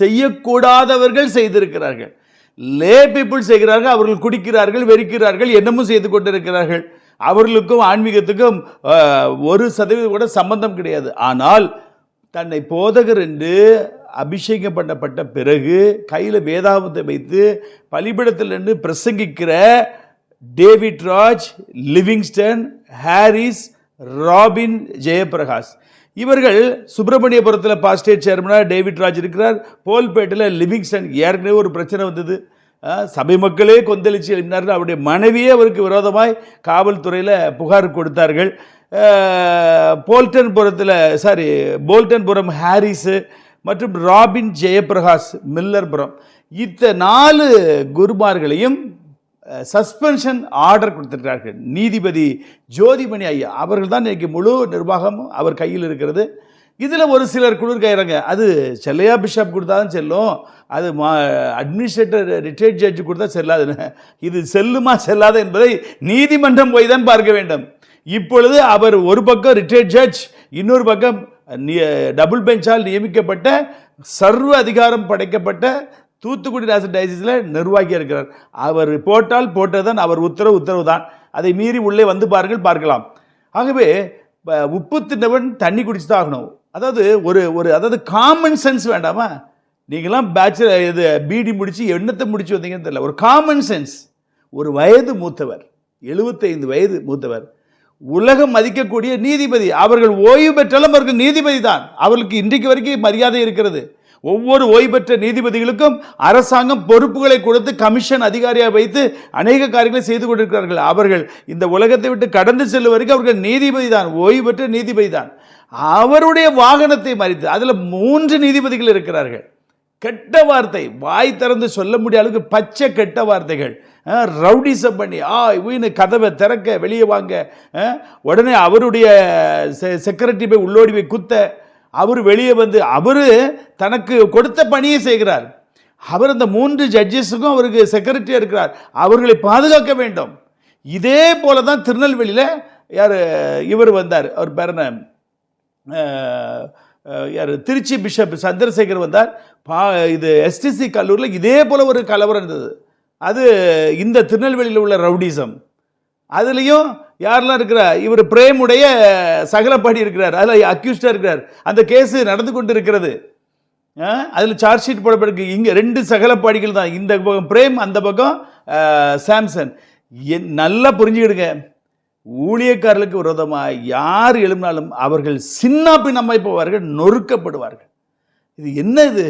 செய்யக்கூடாதவர்கள் செய்திருக்கிறார்கள். லே பீப்புள் செய்கிறார்கள் அவர்கள் குடிக்கிறார்கள் வெறிக்கிறார்கள் என்னமும் செய்து கொண்டிருக்கிறார்கள். அவர்களுக்கும் ஆன்மீகத்துக்கும் ஒரு சதவீதம் கூட சம்பந்தம் கிடையாது. ஆனால் தன்னை போதகர் என்று அபிஷேகம் பண்ணப்பட்ட பிறகு கையில் வேதாபத்தை வைத்து பலிபிடத்தில் நின்று பிரசங்கிக்கிற David Raj Livingston Harris Robin Jayaprakash. இவர்கள் சுப்பிரமணியபுரத்தில் பாஸ்டேட் சேர்மனாக டேவிட் ராஜ் இருக்கிறார். போல்பேட்டில் லிவிங்ஸ்டன் ஏற்கனவே ஒரு பிரச்சனை வந்தது. சபை மக்களே கொந்தளிச்சு எழுப்பினார்கள். அவருடைய மனைவியே அவருக்கு விரோதமாய் காவல்துறையில் புகார் கொடுத்தார்கள். போல்டன்புரத்தில் சாரி போல்டன்புரம் ஹாரிஸு மற்றும் ராபின் ஜெயபிரகாஷ் மில்லர்புரம். இத்த நாலு குருமார்களையும் சஸ்பென்ஷன் ஆர்டர் கொடுத்திருக்கிறார்கள். நீதிபதி ஜோதிமணி ஐயா அவர்கள் தான் இன்றைக்கு முழு நிர்வாகமும் அவர் கையில் இருக்கிறது. இதில் ஒரு சிலர் குளிர்காயிறாங்க அது செல்லையா பிஷப் கொடுத்தா தான் செல்லும். அது மா அட்மினிஸ்ட்ரேட்டர் ரிட்டையர்ட் ஜட்ஜு கொடுத்தா செல்லாதுன்னு இது செல்லுமா செல்லாத என்பதை நீதிமன்றம் போய் தான் பார்க்க வேண்டும். இப்பொழுது அவர் ஒரு பக்கம் ரிட்டையர்ட் ஜட்ஜ் இன்னொரு பக்கம் டபுள் பெஞ்சால் நியமிக்கப்பட்ட சர்வ அதிகாரம் படைக்கப்பட்ட தூத்துக்குடி ராச டயசிஸில் நிர்வாகியாக இருக்கிறார். அவர் போட்டால் போட்டதுதான் அவர் உத்தரவு உத்தரவு தான் அதை மீறி உள்ளே வந்து பாருங்கள் பார்க்கலாம். ஆகவே உப்பு தின்னவன் தண்ணி குடிச்சு தான் ஆகணும். அதாவது ஒரு ஒரு அதாவது காமன் சென்ஸ் வேண்டாமா? நீங்களாம் பேச்சுலர் இது பிடி முடித்து என்னத்தை முடிச்சு வந்தீங்கன்னு தெரியல. ஒரு காமன் சென்ஸ் ஒரு வயது மூத்தவர் 75 வயது மூத்தவர் உலகம் மதிக்கக்கூடிய நீதிபதி. அவர்கள் ஓய்வு பெற்றாலும் அவர்கள் நீதிபதி தான். அவர்களுக்கு இன்றைக்கு வரைக்கும் மரியாதை இருக்கிறது. ஒவ்வொரு ஓய்வு பெற்ற நீதிபதிகளுக்கும் அரசாங்கம் பொறுப்புகளை கொடுத்து கமிஷன் அதிகாரியாக வைத்து அநேக காரியங்களை செய்து கொண்டிருக்கிறார்கள். அவர்கள் இந்த உலகத்தை விட்டு கடந்து செல்லும் வரைக்கும் அவர்கள் நீதிபதி தான் ஓய்வு பெற்ற நீதிபதி தான். அவருடைய வாகனத்தை மறித்து அதில் மூன்று நீதிபதிகள் இருக்கிறார்கள். கெட்ட வார்த்தை வாய் திறந்து சொல்ல முடிய அளவுக்கு பச்சை கெட்ட வார்த்தைகள். ரவுடிசம் பண்ணி ஆ இவனு கதவை திறக்க வெளியே வாங்க உடனே அவருடைய செக்ரட்டரி போய் உள்ளோடி போய் குத்த அவர் வெளியே வந்து அவர் தனக்கு கொடுத்த பணியை செய்கிறார். அவர் அந்த மூன்று ஜட்ஜஸுக்கும் அவருக்கு செக்ரட்டரியாக இருக்கிறார். அவர்களை பாதுகாக்க வேண்டும். இதே போல தான் திருநெல்வேலியில் யார் இவர் வந்தார். அவர் பேரன யார் திருச்சி பிஷப் சந்திரசேகர் வந்தார். பா இது எஸ்டிசி கல்லூரியில் இதே போல் ஒரு கலவரம் இருந்தது. அது இந்த திருநெல்வேலியில் உள்ள ரவுடிசம். அதுலேயும் யாரெல்லாம் இருக்கிறா இவர் பிரேமுடைய சகலப்பாடி இருக்கிறார். அதில் அக்யூஸ்டாக இருக்கிறார். அந்த கேஸு நடந்து கொண்டு இருக்கிறது அதில் சார்ஜ் ஷீட் போடப்பட்டிருக்கு. இங்கே ரெண்டு சகலப்பாடிகள் தான். இந்த பக்கம் பிரேம் அந்த பக்கம் சாம்சன். என் நல்லா புரிஞ்சுக்கிடுங்க. ஊழியக்காரர்களுக்கு விரோதமாக யார் எழும்பினாலும் அவர்கள் சின்ன பின்னமாய் போவார்கள் நொறுக்கப்படுவார்கள். இது என்ன இது?